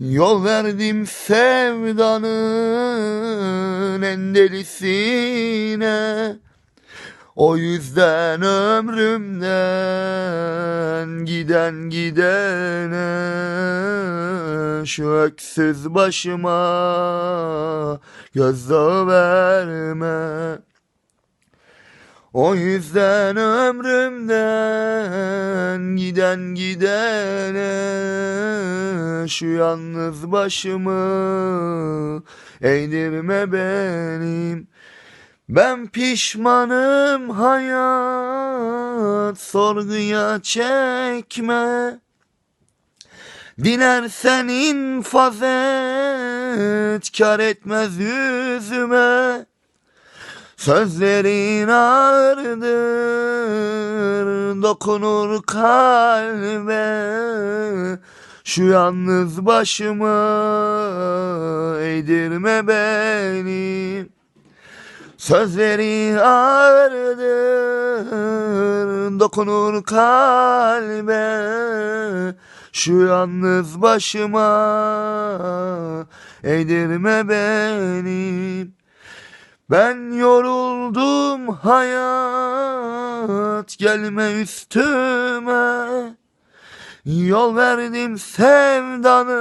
Yol verdim sevdanın en delisine. O yüzden ömrümden giden gidene Şu öksüz başıma gözdağı verme. O yüzden ömrümden giden gidene şu yalnız başımı eğdirme benim. Ben pişmanım hayat sorguya çekme. Dilersen infaz et kar etmez yüzüme. Sözlerin ağırdır dokunur kalbe Şu yalnız başıma eğdirme beni. Sözleri ağırdır dokunur kalbe. Şu yalnız başıma eğdirme beni. Ben yoruldum hayat gelme üstüme Yol verdim sevdanı